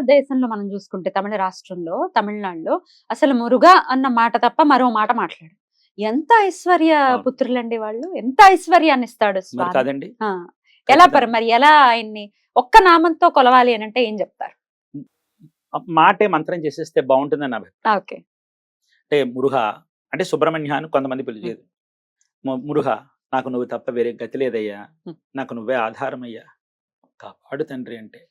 దేశంలో మనం చూసుకుంటే తమిళ రాష్ట్రంలో తమిళనాడులో అసలు మురుగా అన్న మాట తప్ప మరో మాట మాట్లాడు ఎంత ఐశ్వర్య. పుత్రులండి వాళ్ళు? ఎంత ఐశ్వర్యాన్ని ఇస్తాడు కాదండి. ఎలా. పరి మరి ఎలా ఆయన్ని ఒక్క నామంతో కొలవాలి అని అంటే ఏం చెప్తారు? మాటే మంత్రం చేసేస్తే బాగుంటుందని నా అభిప్రాయం. ఓకే. అంటే మురుహ అంటే సుబ్రహ్మణ్య అని కొంతమంది పిలిచేది మురుహ నాకు నువ్వు తప్ప వేరే గతి లేదయ్యా. నాకు నువ్వే ఆధారమయ్యా. కాపాడు తండ్రి అంటే.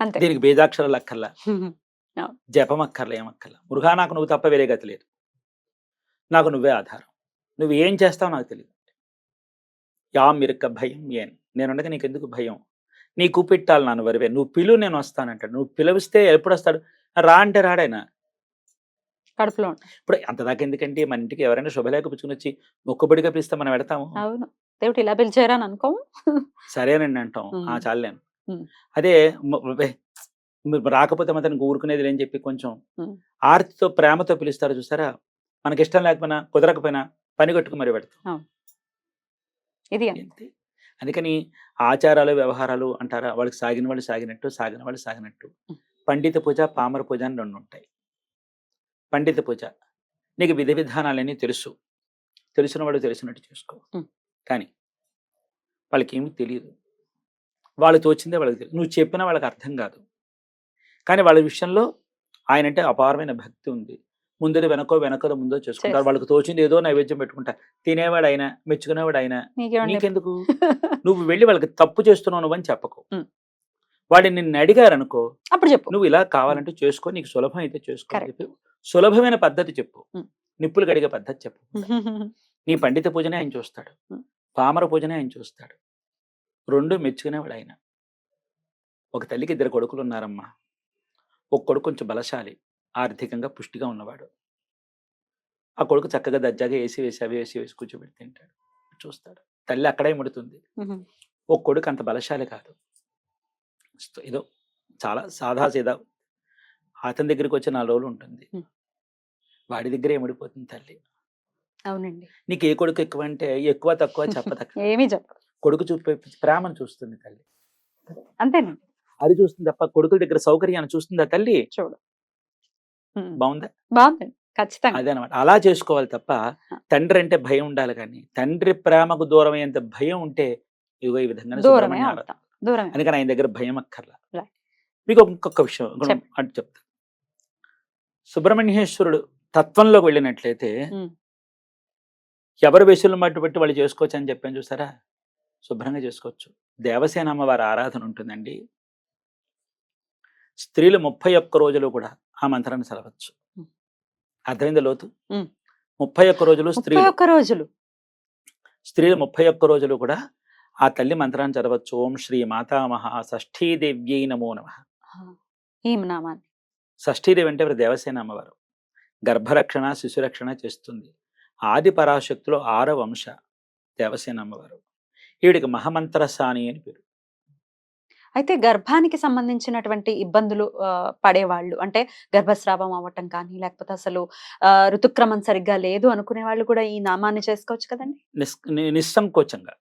అంతే. దీనికి బీజాక్షరాలు అక్కర్లా. జపం అక్కర్లా ఏమక్కర్లా మురుగా నాకు నువ్వు తప్ప వేరే గతి లేదు. నాకు నువ్వే ఆధారం. నువ్వు ఏం చేస్తావు నాకు తెలియదు యా మిరక్క భయం ఏన్. నేను ఉండగా నీకు ఎందుకు భయం? నీకు పెట్టాలి నాన్న వరివే. నువ్వు పిలు నేను వస్తానంటాడు. నువ్వు పిలిస్తే ఎప్పుడు వస్తాడు రా అంటే రాడాయన కడుపులో. ఇప్పుడు అంతదాకా ఎందుకంటే మన ఇంటికి ఎవరైనా శుభలేఖ పుచ్చుకుని వచ్చి మొక్కుబడిగా పిలిస్తే మనం పెడతాము అవును. దేవుడు ఇలా పిలిచారా అని అనుకోము. సరేనండి అంటాం. చాలేను. అదే రాకపోతే మాత్రం ఊరుకునేది లేని చెప్పి కొంచెం. ఆర్తితో ప్రేమతో పిలుస్తారు చూసారా? మనకి ఇష్టం లేకపోయినా కుదరకపోయినా పని కట్టుకు మరి పెడతాం. ఇది? అందుకని ఆచారాలు వ్యవహారాలు అంటారా? వాళ్ళకి సాగిన వాళ్ళు సాగినట్టు సాగిన వాళ్ళు సాగినట్టు. పండిత పూజ పామర పూజ అని రెండు ఉంటాయి. పండిత పూజ. నీకు విధి విధానాలన్నీ తెలుసు. తెలిసిన వాడు తెలిసినట్టు చేసుకో. కానీ వాళ్ళకి ఏమీ తెలియదు వాళ్ళు తోచిందే వాళ్ళకి తెలియదు నువ్వు చెప్పినా వాళ్ళకి అర్థం కాదు. కానీ వాళ్ళ విషయంలో ఆయన అంటే అపారమైన భక్తి ఉంది. ముందర వెనకో వెనకో ముందో చేసుకుంటారు. వాళ్ళకి తోచింది ఏదో నైవేద్యం పెట్టుకుంటారు. తినేవాడు అయినా మెచ్చుకునేవాడు అయినా నీకెందుకు? నువ్వు వెళ్ళి వాళ్ళకి తప్పు చేస్తున్నావు నువ్వు అని చెప్పకు. వాడిని నిన్ను అడిగారు అనుకో అప్పుడు చెప్పు. నువ్వు ఇలా కావాలంటే చేసుకో నీకు సులభం అయితే చేసుకో. చెప్పి సులభమైన పద్ధతి చెప్పు. నిప్పులు కడిగే పద్ధతి చెప్పు. నీ పండిత పూజనే ఆయన చూస్తాడు. పామర పూజనే ఆయన చూస్తాడు. రెండు మెచ్చుకునేవాడు ఆయన ఒక తల్లికి ఇద్దరు కొడుకులు ఉన్నారమ్మా ఒక కొడుకు కొంచెం బలశాలి ఆర్థికంగా పుష్టిగా ఉన్నవాడు. ఆ కొడుకు చక్కగా దజ్జాగా వేసి వేసి అవి వేసి వేసి కూర్చోబెట్టి తింటాడు చూస్తాడు. తల్లి అక్కడే ముడుతుంది. ఒక కొడుకు అంత బలశాలి కాదు. ఏదో చాలా సాదా సీదా అతని దగ్గరికి వచ్చి నాలుగు రోజులు ఉంటుంది. వాడి దగ్గరే ముడిపోతుంది తల్లి. అవునండి. నీకు ఏ కొడుకు ఎక్కువ అంటే ఎక్కువ తక్కువ చెప్పదక్క. ఏమీ చెప్పు కొడుకు చూపే ప్రేమను చూస్తుంది తల్లి. అంతేనండి. అది చూస్తుంది తప్ప కొడుకుల దగ్గర సౌకర్యాన్ని చూస్తుందా తల్లి? చూడు. బాగుందా? బాగుందండి ఖచ్చితంగా. అదే అనమాట అలా చేసుకోవాలి తప్ప తండ్రి అంటే భయం ఉండాలి కానీ తండ్రి ప్రేమకు దూరం అయ్యేంత భయం ఉంటే ఇదిగో ఈ విధంగా దూరమే దూరమే అందుకని ఆయన దగ్గర భయం అక్కర్లా. మీకు ఇంకొక విషయం. అటు చెప్తా. సుబ్రహ్మణ్యేశ్వరుడు తత్వంలోకి వెళ్ళినట్లయితే. ఎవరు వెసులు మట్టు పెట్టి వాళ్ళు చేసుకోవచ్చు అని చెప్పాను చూసారా శుభ్రంగా చేసుకోవచ్చు. దేవసేన అమ్మవారి ఆరాధన ఉంటుందండి. స్త్రీలు ముప్పై ఒక్క రోజులు కూడా ఆ మంత్రాన్ని చదవచ్చు. అర్థమైంది లోతు. ముప్పై ఒక్క రోజులు స్త్రీలు ఒక్క రోజులు. స్త్రీలు ముప్పై ఒక్క రోజులు కూడా ఆ తల్లి మంత్రాన్ని చదవచ్చు. ఓం శ్రీ మాతామహ షష్ఠీదేవ్యై నమో నమ. షష్ఠీదేవి అంటే దేవసేన అమ్మవారు. గర్భరక్షణ శిశురక్షణ చేస్తుంది. ఆది పరాశక్తిలో ఆరవ అంశ దేవసేన అమ్మవారు. ఈవిడికి మహమంత్రసాని అని పేరు. అయితే గర్భానికి సంబంధించినటువంటి ఇబ్బందులు పడేవాళ్ళు అంటే గర్భస్రావం అవ్వటం కానీ లేకపోతే అసలు ఋతుక్రమం సరిగ్గా లేదు అనుకునే వాళ్ళు కూడా ఈ నామాన్ని చేసుకోవచ్చు కదండి? నిస్సంకోచంగా.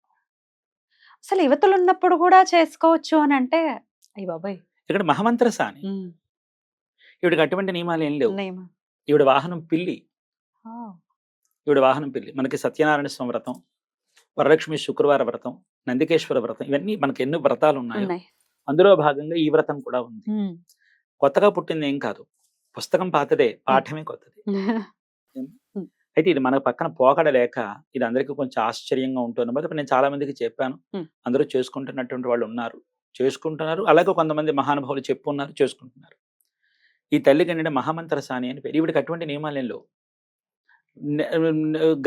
అసలు యువతలు ఉన్నప్పుడు కూడా చేసుకోవచ్చు అని అంటే అయ్యి బాబాయ్! ఇక్కడ మహమంత్రసాని. ఉమ్, ఈవిడికి అటువంటి నియమాలు ఏం లేవు. ఈవిడ వాహనం పిల్లి. ఆ, ఈవిడ వాహనం పిల్లి. మనకి సత్యనారాయణ స్వామి వ్రతం. వరలక్ష్మి శుక్రవార వ్రతం నందికేశ్వర వ్రతం ఇవన్నీ మనకి ఎన్ని వ్రతాలు ఉన్నాయి. అందులో భాగంగా ఈ వ్రతం కూడా ఉంది. కొత్తగా పుట్టింది ఏం కాదు. పుస్తకం పాతదే పాఠమే కొత్తది. అయితే ఇది మన పక్కన పోకడ లేక ఇది అందరికీ కొంచెం ఆశ్చర్యంగా ఉంటుంది మరి నేను చాలా మందికి చెప్పాను. అందరూ చేసుకుంటున్నటువంటి వాళ్ళు ఉన్నారు. చేసుకుంటున్నారు. అలాగే కొంతమంది మహానుభావులు చెప్పున్నారు చేసుకుంటున్నారు. ఈ తల్లికి ఏంటంటే మహామంత్ర సాని అని పేరు. ఈవిడికి అటువంటి నియమాలు లేవు.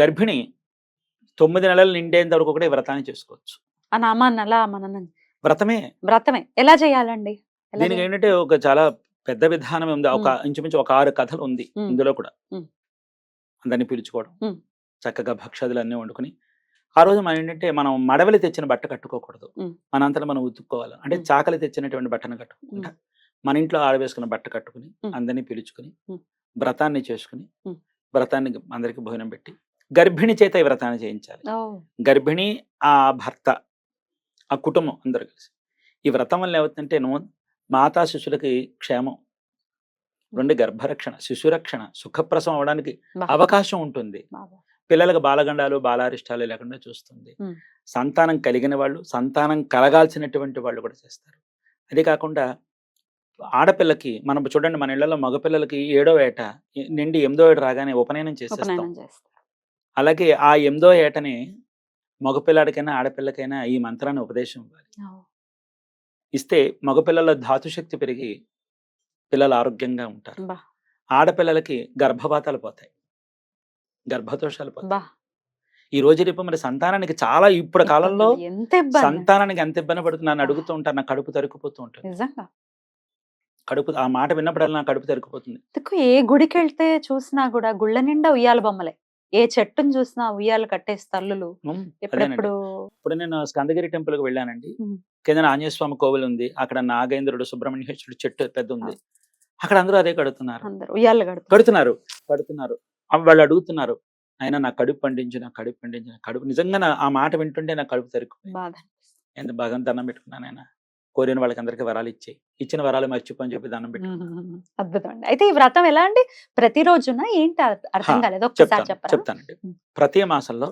గర్భిణి తొమ్మిది నెలలు నిండేంత వరకు కూడా వ్రతాన్ని చేసుకోవచ్చు మన వ్రతమే వ్రతమే ఎలా చేయాలండి ఎలా దీనికి? ఏంటంటే ఒక చాలా పెద్ద విధానం ఉంది ఒక ఇంచుమించు ఒక ఆరు కథలు ఉంది. ఇందులో కూడా. అందరినీ పిలుచుకోవడం. చక్కగా భక్షాదులు అన్నీ వండుకుని ఆ రోజు మనం ఏంటంటే మనం మడవలి తెచ్చిన బట్ట కట్టుకోకూడదు Hmm. మనంతలో మనం ఉతుక్కోవాలి అంటే. చాకలి తెచ్చినటువంటి బట్టను కట్టుకుంటా మన ఇంట్లో ఆడవేసుకున్న బట్ట కట్టుకుని. అందరినీ పిలుచుకుని. వ్రతాన్ని చేసుకుని. వ్రతాన్ని అందరికి భోజనం పెట్టి గర్భిణి చేత ఈ వ్రతాన్ని చేయించాలి. గర్భిణి ఆ భర్త ఆ కుటుంబం అందరు కలిసి. ఈ వ్రతం వల్ల ఏమవుతుందంటే నువ్వు మాతా శిశులకి క్షేమం. రెండు గర్భరక్షణ శిశురక్షణ సుఖప్రసవం అవడానికి. అవకాశం ఉంటుంది. పిల్లలకు బాలగండాలు బాలారిష్టాలు లేకుండా చూస్తుంది. సంతానం కలిగిన వాళ్ళు సంతానం కలగాల్సినటువంటి వాళ్ళు కూడా చేస్తారు. అదే కాకుండా ఆడపిల్లకి మనం చూడండి మన ఇళ్ళలో మగపిల్లలకి ఏడో ఏట నిండి ఎనిమిదో ఏట రాగానే ఉపనయనం చేసేస్తాం. అలాగే ఆ ఎనిమిదో ఏటని మగపిల్లాడికైనా ఆడపిల్లకైనా ఈ మంత్రాన్ని ఉపదేశం ఇవ్వాలి. ఇస్తే మగపిల్లల ధాతుశక్తి పెరిగి పిల్లలు ఆరోగ్యంగా ఉంటారు. ఆడపిల్లలకి గర్భపాతాలు పోతాయి. గర్భదోషాలు పోతాయి. ఈ రోజు రేపు మరి సంతానానికి చాలా ఇప్పుడు కాలంలో సంతానానికి ఎంత ఇబ్బంది పడుతుంది నన్ను అడుగుతూ ఉంటాను నా కడుపు తరుక్కుపోతూ ఉంటుంది. నిజంగా. కడుపు ఆ మాట విన్నప్పుడల్లా నా కడుపు తరుక్కుపోతుంది ఏ గుడికి వెళ్తే చూసినా కూడా గుళ్ళ నిండా ఉయ్యాల బొమ్మలే. ఏ చెట్టుని చూసినా ఉయ్యాలు కట్టేసి తల్లులు. ఎప్పుడెప్పుడు ఇప్పుడు నేను స్కందగిరి టెంపుల్కి వెళ్ళానండి. కింద ఆంజనేయ స్వామి కోవిల్ ఉంది అక్కడ నాగేంద్రుడు సుబ్రహ్మణ్యేశ్వరుడు చెట్టు పెద్ద ఉంది అక్కడ అందరూ అదే కడుతున్నారు. ఉయ్యాలు కడుతున్నారు. కడుతున్నారు వాళ్ళు అడుగుతున్నారు ఆయన నా కడుపు పండించు నా కడుపు పండించు నా కడుపు నిజంగా ఆ మాట వింటుంటే నా కడుపు బాధ ఎంత బాగా దండం పెట్టుకున్నాను ఆయన కోరిన వాళ్ళకి అందరికీ వరాలు ఇచ్చాయి. ఇచ్చిన వరాలు మర్చిపోని చెప్పి దండం పెట్టుకున్నాను ఉమ్, అద్భుతం అండి అయితే ఈ వ్రతం ఎలా అండి? ప్రతిరోజున? ఏంటి అర్థ- కాలేదు. చెప్తానండి. ప్రతి మాసంలో.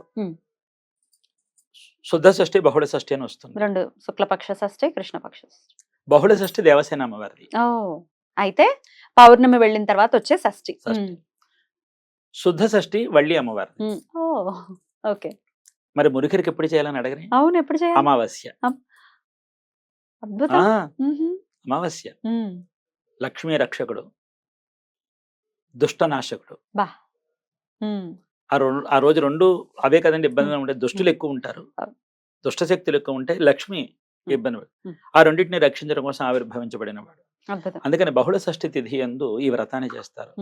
శుద్ధ షష్ఠి బహుళ షష్ఠి అని వస్తుంది. రెండు శుక్లపక్ష షష్ఠి కృష్ణపక్ష బహుళ షష్ఠి దేవసేన అమ్మవారిది. అయితే పౌర్ణమి వెళ్ళిన తర్వాత వచ్చే షష్ఠి. శుద్ధ షష్ఠి. వళ్ళి అమ్మవారిది. ఉమ్, ఓ ఓకే. మరి మురికిరికి ఎప్పుడు చేయాలని అడగని అవును ఎప్పుడు చేయాలి? అమావాస్య. అద్భుతం. అమావాస్య. లక్ష్మీ రక్షకుడు. దుష్టనాశకుడు. ఆ రెండు ఆ రోజు రెండు అవే కదండి ఇబ్బందులు ఉంటాయి దుష్టులు ఎక్కువ ఉంటారు. దుష్ట శక్తులు ఎక్కువ ఉంటాయి లక్ష్మి ఇబ్బంది. ఆ రెండింటిని రక్షించడం కోసం ఆవిర్భవించబడిన వాడు. అందుకని బహుళ షష్ఠి తిథి ఎందు ఈ వ్రతాన్ని చేస్తారు.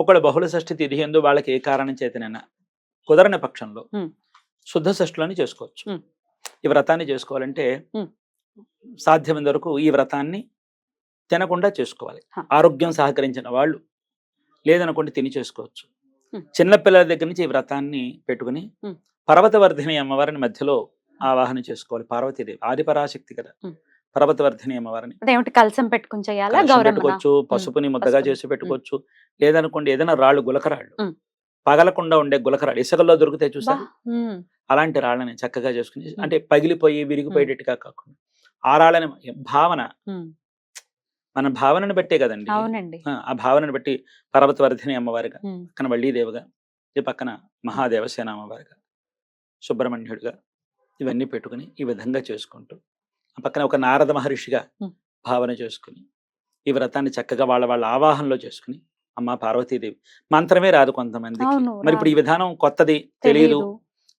ఒకడు బహుళ షష్ఠి తిథి ఎందు వాళ్ళకి ఏ కారణం చేతనైనా కుదరని పక్షంలో. శుద్ధ షష్ఠులని చేసుకోవచ్చు. ఈ వ్రతాన్ని చేసుకోవాలంటే ఉమ్. సాధ్యమైనంత వరకు ఈ వ్రతాన్ని తినకుండా చేసుకోవాలి. ఆరోగ్యం సహకరించిన వాళ్ళు లేదనుకోండి తిని చేసుకోవచ్చు. ఉమ్. చిన్న పిల్లల దగ్గర నుంచి ఈ వ్రతాన్ని పెట్టుకుని. పర్వతవర్ధిని అమ్మవారిని మధ్యలో ఆవాహన చేసుకోవాలి. పార్వతీదేవి ఆదిపరాశక్తి కదా. పర్వతవర్ధిని అమ్మవారిని. కలసం పెట్టుకుని చేయాలా? పెట్టుకోవచ్చు పసుపుని ముద్దగా. చేసి పెట్టుకోవచ్చు. లేదనుకోండి ఏదైనా రాళ్ళు గులకరాళ్ళు. పగలకుండా ఉండే గులకరాళ్ళు ఇసుకల్లో దొరికితే చూసారు? అలాంటి రాళ్ళని చక్కగా చేసుకుని అంటే పగిలిపోయి విరిగిపోయేటట్టుగా కాకుండా. ఆ రాళ్ళని భావన మన భావనను బట్టే కదండి. అవునండి. ఆ, భావనను బట్టి పర్వతవర్ధిని అమ్మవారిగా పక్కన వల్లీదేవిగా ఈ పక్కన మహాదేవసేన అమ్మవారిగా సుబ్రహ్మణ్యుడిగా ఇవన్నీ పెట్టుకుని ఈ విధంగా చేసుకుంటూ ఆ పక్కన ఒక నారద మహర్షిగా. భావన చేసుకుని ఈ వ్రతాన్ని చక్కగా వాళ్ళ వాళ్ళ ఆవాహనలో చేసుకుని అమ్మ పార్వతీదేవి మంత్రమే రాదు కొంతమందికి. అవును, మరి ఇప్పుడు ఈ. విధానం కొత్తది తెలియదు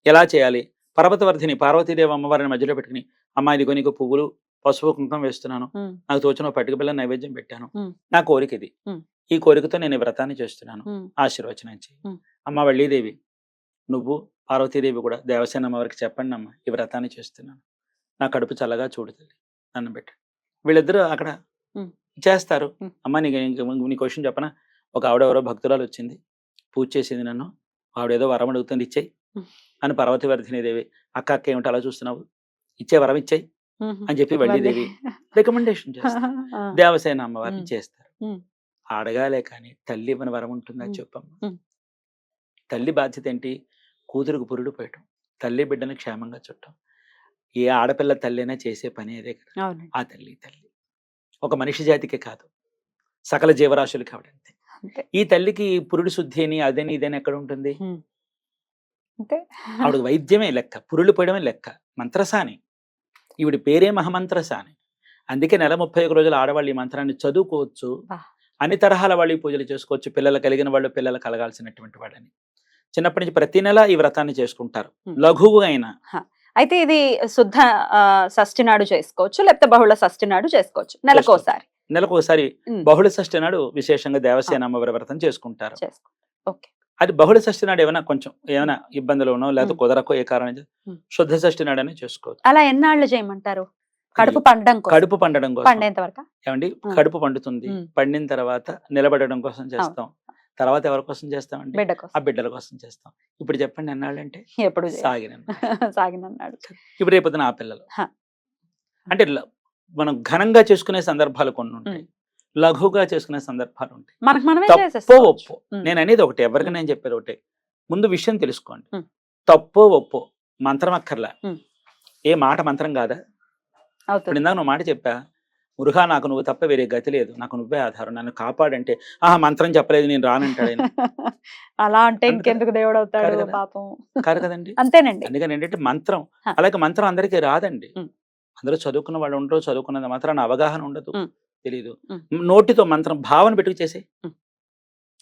ఎలా చేయాలి? పర్వతవర్ధిని పార్వతీదేవి అమ్మవారిని మధ్యలో పెట్టుకుని అమ్మ ఇదిగో నీకు పువ్వులు పసుపు కుంకుమ వేస్తున్నాను. నాకు తోచిన పట్టిక బిళ్ళ నైవేద్యం పెట్టాను. నా కోరిక ఇది. ఈ కోరికతో నేను వ్రతాన్ని చేస్తున్నాను. ఆశీర్వచనం చేయి. అమ్మ వల్లీదేవి నువ్వు పార్వతీదేవి కూడా దేవసేన అమ్మవారికి చెప్పండి అమ్మ ఈ వ్రతాన్ని చేస్తున్నాను. నా కడుపు చల్లగా చూడుతుంది నన్ను పెట్టి. వీళ్ళిద్దరూ అక్కడ. చేస్తారు. అమ్మ నీకు నీ క్వశ్చన్ చెప్పనా? ఒక ఆవిడ ఎవరో భక్తురాలు వచ్చింది పూజ చేసింది నన్ను. ఆవిడేదో వరం అడుగుతుంది ఇచ్చేయి. అని పార్వతీవర్ధిని దేవి అక్క అక్క ఏమిటి అలా చూస్తున్నావు? ఇచ్చే వరం ఇచ్చేయి అని చెప్పి వల్లీదేవి రికమెండేషన్ చేస్తారు దేవసేన అమ్మవారిని. చేస్తారు. అడగాలే కానీ తల్లి ఇవ్వని వరం ఉంటుందా ఉమ్. చెప్పమ్మ. తల్లి బాధ్యత ఏంటి? కూతురుకు పురుడు పోయటం తల్లి బిడ్డను క్షేమంగా చుట్టం. ఏ ఆడపిల్ల తల్లైనా చేసే పని అదే కదా. ఆ తల్లి తల్లి. ఒక మనిషి జాతికే కాదు. సకల జీవరాశులకి ఆవిడంతే అంతే. ఈ తల్లికి పురుడు శుద్ధి అని అదని ఇదని ఎక్కడ ఉంటుంది? ఆవిడ వైద్యమే లెక్క. పురుడు పోయడమే లెక్క. మంత్రసాని. ఈవిడి పేరే మహమంత్రసాని అందుకే నెల ముప్పై ఒక రోజులు ఆడవాళ్ళు ఈ మంత్రాన్ని చదువుకోవచ్చు. అన్ని తరహాల వాళ్ళు పూజలు చేసుకోవచ్చు. పిల్లలు కలిగిన వాళ్ళు పిల్లలు కలగాల్సినటువంటి వాళ్ళని చిన్నప్పటి నుంచి ప్రతి నెల ఈ వ్రతాన్ని చేసుకుంటారు. లఘువు అయినా. అయితే ఇది శుద్ధ షష్ఠి నాడు చేసుకోవచ్చు లేకపోతే బహుళ షష్ఠి నాడు చేసుకోవచ్చు. నెలకోసారి నెలకు ఒకసారి ఉమ్, బహుళ షష్ఠి నాడు విశేషంగా దేవసేన అమ్మవారి వ్రతం చేసుకుంటారు. చేసుకో ఓకే. అది బహుళ షష్ఠి నాడు ఏమైనా కొంచెం ఏమైనా ఇబ్బందులు ఉన్నో లేకపోతే ఉమ్. కుదరకో ఏ కారణం. శుద్ధ షష్ఠి నాడనే చేసుకోవచ్చు. అలా ఎన్నాళ్ళు చేయమంటారు? కడుపు పండడం కడుపు పండడం కోసం. పండేంత వరకు? ఏమండి. కడుపు పండుతుంది. పండిన తర్వాత నిలబడడం కోసం చేస్తాం. తర్వాత ఎవరి కోసం చేస్తామండి? బిడ్డ ఆ బిడ్డల కోసం చేస్తాం. ఇప్పుడు చెప్పండి ఎన్నాళ్ళంటే? ఎప్పుడు చేయాలి? సాగిన సాగినన్నాడు ఇప్పుడు రేపొద్దున ఆ పిల్లలు. అంటే మనం ఘనంగా చేసుకునే సందర్భాలు కొన్ని ఉంటాయి లఘువుగా చేసుకునే సందర్భాలు ఉంటాయి. తప్పో ఒప్పో. నేను అనేది ఒకటి ఎవరికి నేను చెప్పేది ఒకటే. ముందు విషయం తెలుసుకోండి. తప్పో ఒప్పో. మంత్రం అక్కర్లా. ఏ మాట మంత్రం కాదా? ఇప్పుడు ఇందాక నువ్వు మాట చెప్పా మురుగా నాకు నువ్వు తప్ప వేరే గతి లేదు. నాకు నువ్వే ఆధారం. నన్ను కాపాడంటే ఆహా మంత్రం చెప్పలేదు నేను రానంటాడు అలా అంటే ఇంకెందుకు దేవుడు అవుతాడు. పాపం. కాదు కదండి? అంతేనండి. అందుకని ఏంటంటే మంత్రం. అలాగే మంత్రం అందరికీ రాదండి. అందరూ చదువుకున్న వాళ్ళు ఉండరు చదువుకున్నది మాత్రాన అవగాహన ఉండదు. ఉమ్. నోటితో మంత్రం భావన పెట్టుకు చేసే.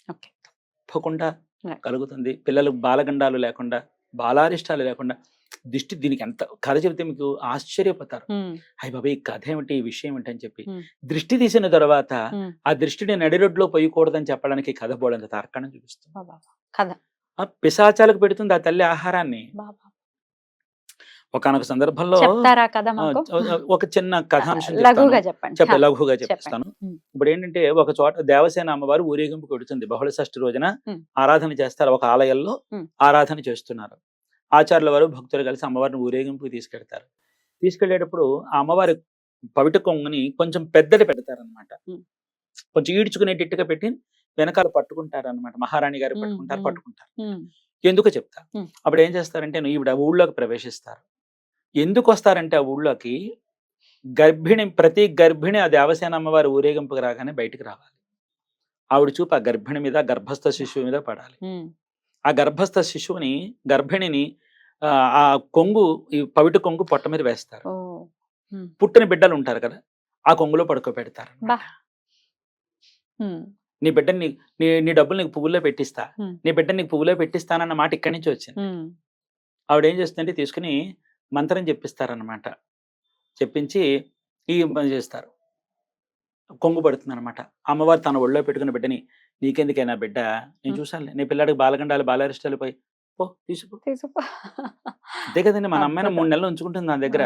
తప్పకుండా. కలుగుతుంది పిల్లలు బాలగండాలు లేకుండా బాలారిష్టాలు లేకుండా దిష్టి దీనికి ఎంత కథ చెబితే మీకు ఆశ్చర్యపోతారు అయ్య బాబా ఈ కథ ఏమిటి ఈ విషయం ఏమిటి అని చెప్పి. దృష్టి తీసిన తర్వాత. ఆ దృష్టిని నడిరొడ్లో పోయకూడదని చెప్పడానికి కథ బోడంత తార్కాణం చూపిస్తుంది. కథ ఆ పిశాచాలకు పెడుతుంది ఆ తల్లి ఆహారాన్ని బాబా. ఒకనొక సందర్భంలో ఒక చిన్న కథాంశం. చెప్పండి చెప్పండి. చెప్పిస్తాను. ఇప్పుడు ఏంటంటే ఒక చోట దేవసేన అమ్మవారు ఊరేగింపు కొడుతుంది బహుళ షష్ఠి రోజున. ఆరాధన చేస్తారు ఒక ఆలయంలో. ఆరాధన చేస్తున్నారు ఆచార్యుల వారు భక్తులు కలిసి అమ్మవారిని ఊరేగింపుకి తీసుకెళ్తారు తీసుకెళ్ళేటప్పుడు ఆ అమ్మవారి పవిట కొంగుని కొంచెం పెద్దది పెడతారనమాట. కొంచెం ఈడ్చుకునేటట్టుగా పెట్టి వెనకాల పట్టుకుంటారు అనమాట మహారాణి గారు పట్టుకుంటారు. పట్టుకుంటారు ఎందుకు చెప్తా. అప్పుడు ఏం చేస్తారంటే ఈవిడ ఊళ్ళోకి ప్రవేశిస్తారు ఎందుకు వస్తారంటే ఆ ఊళ్ళోకి గర్భిణి ప్రతి గర్భిణి ఆ దేవసేన అమ్మవారి ఊరేగింపుకు రాగానే బయటికి రావాలి. ఆవిడ చూపు ఆ గర్భిణి మీద గర్భస్థ శిశువు మీద పడాలి. ఆ గర్భస్థ శిశువుని గర్భిణిని ఆ, కొంగు ఈ పవిటి కొంగు పొట్ట మీద వేస్తారు. పుట్టిన బిడ్డలు ఉంటారు కదా ఆ కొంగులో పడుకోబెడతారు నీ బిడ్డని నీ- నీ డబ్బులు నీకు పువ్వులో పెట్టిస్తా. నీ బిడ్డ నీకు పువ్వులో పెట్టిస్తానన్న మాట ఇక్కడి నుంచి వచ్చింది. ఆవిడ ఏం చేస్తుందంటే తీసుకుని మంత్రం చెప్పిస్తారనమాట చెప్పించి ఈ పని చేస్తారు. కొంగు పడుతుంది అనమాట అమ్మవారు తన ఒళ్ళో పెట్టుకున్న బిడ్డని నీకెందుకైనా బిడ్డ నేను. చూసాను నీ పిల్లాడికి బాలగండాలు బాలరిష్టాలు పోయి పో తీసుకో. తీసుకో అంతే కదండి మన అమ్మాయిని. మూడు నెలలు ఉంచుకుంటుంది నా దగ్గర.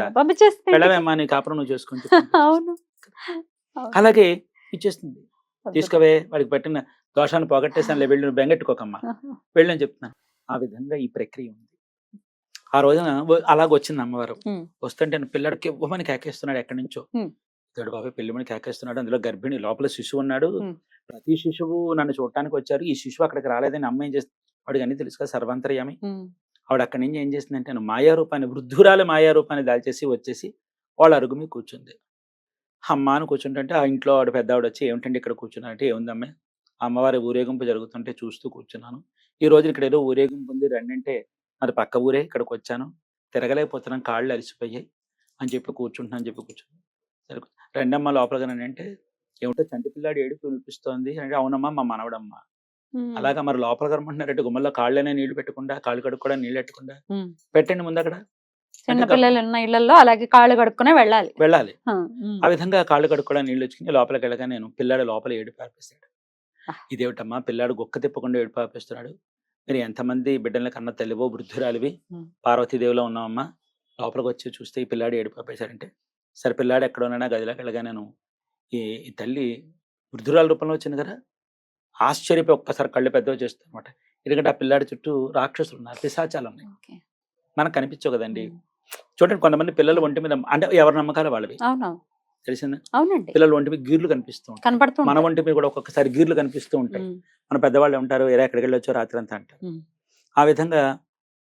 వెళ్ళవేమ్మా నీ కాపురం నువ్వు చేసుకొని అవును. అలాగే ఇచ్చేస్తుంది. తీసుకోవే వాడికి పట్టిన దోషాన్ని పోగొట్టేసానులే వెళ్ళి నువ్వు బెంగెట్టుకోకమ్మా. వెళ్ళని చెప్తున్నాను ఆ విధంగా ఈ ప్రక్రియ ఉంది. ఆ రోజున అలాగ వచ్చింది అమ్మవారు. వస్తుంటే పిల్లడికి ఇవ్వమని కేకేస్తున్నాడు ఎక్కడి నుంచో. ఇతడు బాబాయ్ పెళ్ళిమని కేకేస్తున్నాడు. అందులో గర్భిణి లోపల శిశువు ఉన్నాడు. ప్రతి శిశువు నన్ను చూడటానికి వచ్చారు ఈ శిశువు అక్కడికి రాలేదని అమ్మ ఏం చేస్తుంది వాడికి అన్ని తెలుసు కదా సర్వంతర్యామి. ఆవిడ అక్కడి నుంచి ఏం చేసిందంటే నేను మాయారూపాన్ని వృద్ధురాలి మాయారూపాన్ని దాల్చేసి వచ్చేసి వాళ్ళ అరుగు మీద కూర్చుంది. అమ్మ అని కూర్చుంటుంటే ఆ ఇంట్లో ఆవిడ పెద్ద ఆవిడ వచ్చి ఏమిటండి ఇక్కడ కూర్చున్నారంటే ఏముందమ్మే? అమ్మవారి ఊరేగింపు జరుగుతుంటే చూస్తూ కూర్చున్నాను. ఈ రోజు ఇక్కడ ఏదో ఊరేగింపు ఉంది రండి అంటే అది పక్క ఊరే ఇక్కడికి వచ్చాను తిరగలేకపోతున్నాను కాళ్ళు అలసిపోయాయి. అని చెప్పి కూర్చుంటున్నాను అని చెప్పి కూర్చున్నాను సరే రెండమ్మ లోపలగా అంటే ఏమిటో చంటి పిల్లాడు ఏడుపు వినిపిస్తోంది అంటే అవునమ్మా మా మనవడమ్మ. అలాగా మరి లోపల రమ్మంటున్నారంటే గుమ్మల్లో కాళ్ళనే నీళ్ళు పెట్టకుండా కాళ్ళు కడుక్కోవడా నీళ్ళు పెట్టుకుండా. పెట్టండి ముందు అక్కడ చిన్న పిల్లలు ఉన్న ఇళ్ళలో అలాగే కాళ్ళు కడుక్కునే వెళ్ళాలి. వెళ్ళాలి. ఆ, విధంగా కాళ్ళు కడుక్కోవడా నీళ్ళు వచ్చుకుని లోపలికి వెళ్ళగా నేను పిల్లాడు లోపల ఏడు పార్పిస్తాడు ఆ. ఇదేమిటమ్మా పిల్లాడు గొక్క తిప్పకుండా ఏడు పార్పిస్తున్నాడు మీరు ఎంతమంది బిడ్డల కన్నా తల్లివో వృద్ధురాలివి. పార్వతీదేవిలో ఉన్నామమ్మా లోపలికి వచ్చి చూస్తే ఈ పిల్లాడు ఏడు పాపేశాడంటే సరే పిల్లాడు ఎక్కడ ఉన్నాడా గదిలోకి వెళ్ళగా నేను ఈ తల్లి వృద్ధురాల రూపంలో వచ్చింది కదా? ఆశ్చర్యపోయి ఒక్కసారి కళ్ళు పెద్దవి చేస్తుంది అనమాట ఎందుకంటే ఆ పిల్లాడి చుట్టూ రాక్షసులు ఉన్నారు పిశాచాలు ఉన్నాయి. మనకు కనిపించవు కదండి. చూడండి కొంతమంది పిల్లలు ఒంటి మీద అంటే ఎవరి నమ్మకాలు వాళ్ళవి. తెలిసిందా? అవునండి. పిల్లలు ఒంటి మీద గీర్లు కనిపిస్తూ ఉంటాయి. కనపడుతూ మన. ఒంటి మీద కూడా ఒక్కొక్కసారి గీర్లు కనిపిస్తూ ఉంటాయి. మన పెద్దవాళ్ళు ఉంటారు వేరే ఎక్కడికి వెళ్ళొచ్చో రాత్రి అంతా అంటారు. ఆ విధంగా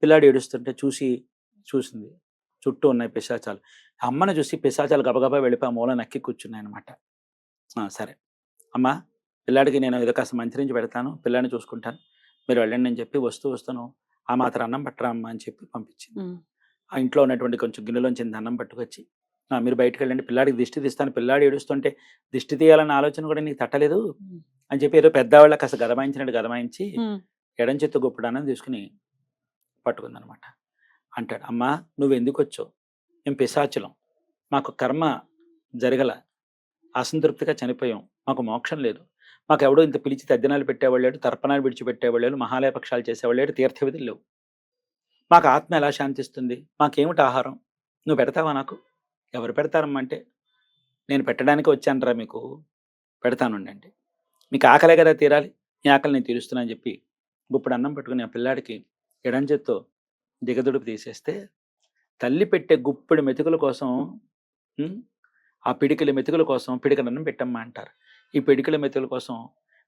పిల్లాడు ఏడుస్తుంటే చూసి చూసింది. చుట్టూ ఉన్నాయి పిశాచాలు. అమ్మని చూసి పిశాచాలు గబగబా వెళ్ళిపోయి ఆ మూల నక్కి కూర్చున్నాయి అనమాట సరే. అమ్మా పిల్లాడికి నేను ఏదో కాస్త మంత్రించి పెడతాను. పిల్లాడిని చూసుకుంటాను. మీరు వెళ్ళండి అని చెప్పి వస్తూ వస్తాను. ఆ మాత్రం అన్నం పట్టరా అమ్మా అని చెప్పి పంపించింది. ఆ ఇంట్లో ఉన్నటువంటి కొంచెం గిన్నెలోంచి అన్నం పట్టుకొచ్చి "ఆ, మీరు బయటకు వెళ్ళండి పిల్లాడికి దిష్టి తీస్తాను పిల్లాడు ఏడుస్తుంటే దిష్టి తీయాలన్న ఆలోచన కూడా నీకు తట్టలేదు. అని చెప్పి ఏదో పెద్దవాళ్ళ కాస్త గదమాయించినట్టు గదమాయించి. ఎడం చేత్తో గుప్పడానం తీసుకుని పట్టుకుందనమాట. అంటాడు అమ్మా నువ్వు ఎందుకు వచ్చావు మేము పిశాచులం. మాకు కర్మ జరగల. అసంతృప్తిగా చనిపోయాం. మాకు మోక్షం లేదు. మాకు ఎవడో ఇంత పిలిచి తద్దినాలు పెట్టేవాళ్ళు తర్పణాలు విడిచిపెట్టేవాళ్ళు మహాలయ పక్షాలు చేసేవాళ్ళు లేడు తీర్థవిధులు లేవు. మాకు ఆత్మ ఎలా శాంతిస్తుంది? మాకేమిటి ఆహారం? నువ్వు పెడతావా నాకు? ఎవరు పెడతారమ్మా అంటే నేను పెట్టడానికి వచ్చానరా మీకు పెడతానుండండి మీకు ఆకలే కదా తీరాలి? నీ ఆకలి నేను తీరుస్తున్నా అని చెప్పి గుప్పుడు అన్నం పెట్టుకుని ఆ పిల్లాడికి ఎడం చేత్తో దిగదుడుపు తీసేస్తే తల్లి పెట్టే గుప్పెడు మెతుకుల కోసం ఆ పిడికిల మెతుకుల కోసం పిడికలన్నం పెట్టమ్మా అంటారు. ఈ పిడికిల మెతుకుల కోసం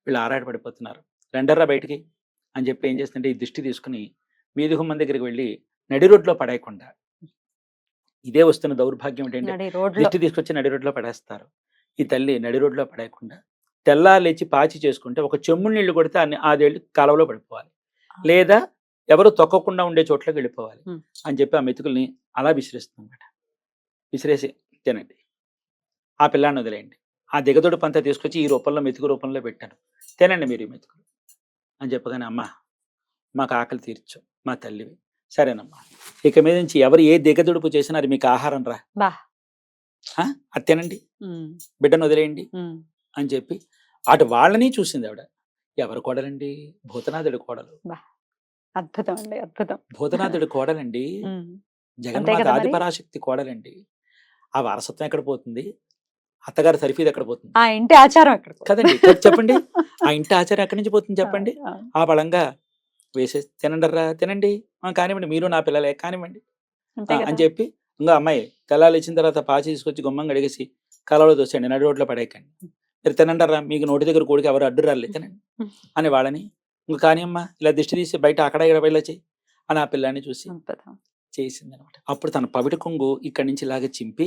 వీళ్ళు ఆరాటపడిపోతున్నారు. రెండర్రా బయటికి అని చెప్పి ఏం చేస్తుంటే ఈ దిష్టి తీసుకుని వీధి మన దగ్గరికి వెళ్ళి నడి రోడ్లో పడేయకుండా ఇదే వస్తున్న దౌర్భాగ్యం ఏంటంటే దిష్టి తీసుకొచ్చి నడి రోడ్లో పడేస్తారు. ఈ తల్లి నడి రోడ్లో పడేయకుండా తెల్లా లేచి పాచి చేసుకుంటే ఒక చెమ్ముడు నీళ్ళు కొడితే అన్ని ఆదేళ్ళు కాలువలో పడిపోవాలి. లేదా ఎవరు తొక్కకుండా ఉండే చోట్లకి వెళ్ళిపోవాలి. అని చెప్పి ఆ మెతుకుల్ని అలా విసిరేస్తుంది అనమాట విసిరేసి తినండి. ఆ పిల్లాన్ని వదిలేయండి. ఆ దిగదొడు పంత తీసుకొచ్చి ఈ రూపంలో మెతుకు రూపంలో పెట్టాను. తినండి మీరు ఈ మెతుకులు అని చెప్పగానే అమ్మా మాకు ఆకలి తీర్చు మా తల్లివి. సరేనమ్మా. ఇక మీద నుంచి ఎవరు ఏ దిగదుడుపు చేసినా అది మీకు ఆహారం రా. బా. ఆ? అది తినండి. ఉమ్, బిడ్డను వదిలేయండి. అని చెప్పి అటు వాళ్ళని చూసింది ఆవిడ. ఎవరు కోడలండి? భూతనాథుడి కోడలు. అద్భుతం అండి అద్భుతం. భూతనాథుడి కోడలండి. జగన్మాత. ఆదిపరాశక్తి కోడలండి. ఆ వారసత్వం ఎక్కడ పోతుంది? అత్తగారి సరిఫీది ఎక్కడ పోతుంది? ఆ ఇంటి ఆచారం ఎక్కడ కదండి. కదా చెప్పండి. ఆ ఇంటి ఆచారం ఎక్కడి నుంచి పోతుంది చెప్పండి. ఆ బలంగా వేసేసి తినండర్రా తినండి కానివ్వండి మీరు నా పిల్లలే కానివ్వండి. అని చెప్పి ఇంకా అమ్మాయి తెల్లాలు ఇచ్చిన తర్వాత పాచి తీసుకొచ్చి గుమ్మం కడిగేసి కలలో దోసేయండి నడి రోడ్లో పడేయకండి మీరు తినంటారా మీకు నోటి దగ్గర కోడికి ఎవరు అడ్డు రాలే తినండి అని వాళ్ళని ఇంకా కానీ అమ్మా ఇలా దిష్టి తీసి బయట అక్కడ ఇక్కడ వెళ్ళొచ్చి అని ఆ పిల్లాన్ని చూసి చేసింది అనమాట అప్పుడు తన పవిటి కొంగు ఇక్కడి నుంచి ఇలాగ చింపి.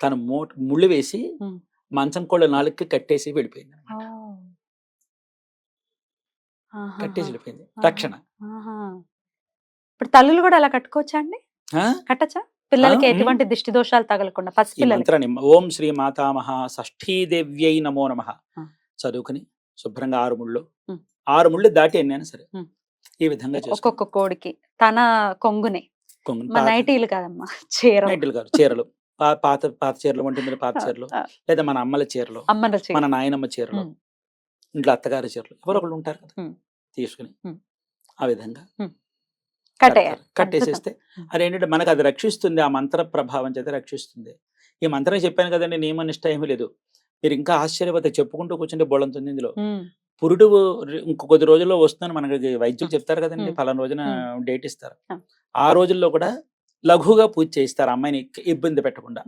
తన మో ముళ్ళు వేసి. మంచం కోళ్ళ నాలుగుకి కట్టేసి వెళ్ళిపోయింది ఓ. కట్టేసి వెళ్ళిపోయింది. రక్షణ. ఇప్పుడు తల్లులు కూడా అలా కట్టుకోవచ్చా అండి? కట్టచ్చా? పిల్లలకి ఎటువంటి దిష్టి దోషాలు తగలకుండా పసి మంత్రాన్ని ఓం శ్రీ మాతామహ షష్ఠీదేవ్యై నమో నమ. చదువుకుని శుభ్రంగా ఆరు ముళ్ళు. ఆరు ముళ్ళు దాటి ఎన్నైనా సరే. ఈ విధంగా ఒక్కొక్క కోడికి. తన కొంగునే. నైటీలు కాదమ్మా చీర నైటీలు కాదు చీరలు. పాత పాత చీరలు ఉంటుంది పాత చీరలు. లేదా మన అమ్మల చీరలు. మన నాయనమ్మ చీరలు. ఇంట్లో అత్తగారి చీరలు ఎవరో ఒకళ్ళు ఉంటారు కదా. తీసుకుని. ఆ విధంగా. కట్టేసేస్తే. అదేంటంటే మనకు అది రక్షిస్తుంది ఆ మంత్ర ప్రభావం చేత రక్షిస్తుంది ఈ మంత్రం చెప్పాను కదండి నియమ నిష్ట ఏమీ లేదు మీరు ఇంకా ఆశ్చర్యపోతే చెప్పుకుంటూ కూర్చుంటే బోళంతుంది ఇందులో. పురుడు రి- ఇంకో కొద్ది రోజుల్లో వస్తుందని మనకి వైద్యులు చెప్తారు కదండి. పలానా రోజున డేట్ ఇస్తారు ఆ. రోజుల్లో కూడా లఘుగా పూజ చేయిస్తారు అమ్మాయిని ఇబ్బంది పెట్టకుండా.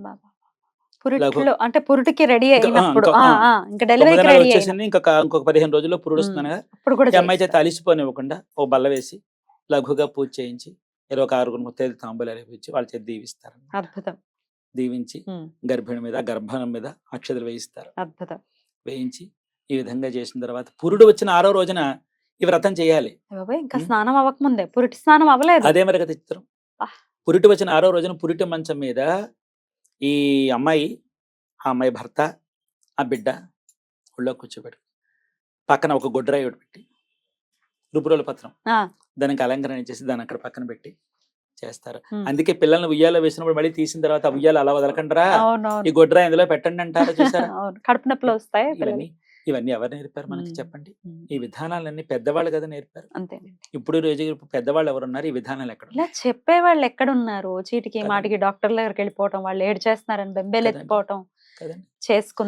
పురిట్లో అంటే పురుటికి రెడీ ఇంకా- అయినప్పుడు. ఇంకా- ఇంకా డెలివరీకి రెడీ వచ్చేసింది. ఇంకొక ఇంకొక పదిహేను రోజుల్లో పురుడు ఉమ్. వస్తుందనగా అప్పుడు కూడా అమ్మాయి చేత. అలిసిపోనివ్వకుండా ఓ బల్ల వేసి లఘుగా పూజ చేయించి ఇరవై ఒక ఆరుగురు ముత్తైదు తాంబూలాలు ఇచ్చి వాళ్ళ చేతి దీవిస్తారు అద్భుతం. దీవించి. గర్భిణి మీద గర్భం మీద అక్షతలు వేయిస్తారు. అద్భుతం. వేయించి ఈ విధంగా చేసిన తర్వాత పురుడు వచ్చిన ఆరో రోజున ఈ వ్రతం చేయాలి. ఇంకా. స్నానం అవ్వకముందే. పురిటి స్నానం అవ్వలేదు. అదే మరి కదా చిత్రం. పురిటి వచ్చిన ఆరో రోజున పురిటి మంచం మీద ఈ అమ్మాయి ఆ అమ్మాయి భర్త ఆ బిడ్డ ఒళ్ళో కూర్చోబెట్టు పక్కన ఒక గుడ్రాయి ఒకటి పెట్టి రుపురోల పత్రం. దానికి అలంకరణ చేసి దాన్ని అక్కడ పక్కన పెట్టి చేస్తారు. అందుకే పిల్లల్ని ఉయ్యాలో వేసినప్పుడు మళ్ళీ తీసిన తర్వాత ఉయ్యాలు అలా వదలకంటారా ఈ అవునవును గుడ్ర ఇందులో పెట్టండి అంటారా చూసారా? కడుపు నొప్పులు వస్తాయి ఇవన్నీ ఎవరు నేర్పారు మనకి. చెప్పండి. ఈ విధానాలన్నీ పెద్దవాళ్ళు కదా నేర్పారు అంతేనండి ఇప్పుడు రోజు పెద్దవాళ్ళు ఎవరున్నారు ఈ విధానాలు ఎక్కడ ఇలా చెప్పే వాళ్ళు ఎక్కడున్నారు చీటికి. మాటికి డాక్టర్ దగ్గరికి వెళ్ళిపోవటం వాళ్ళు ఏడు చేస్తున్నారని బెంబేలు. ఎత్తిపోవటం కదండి చేసుకున్న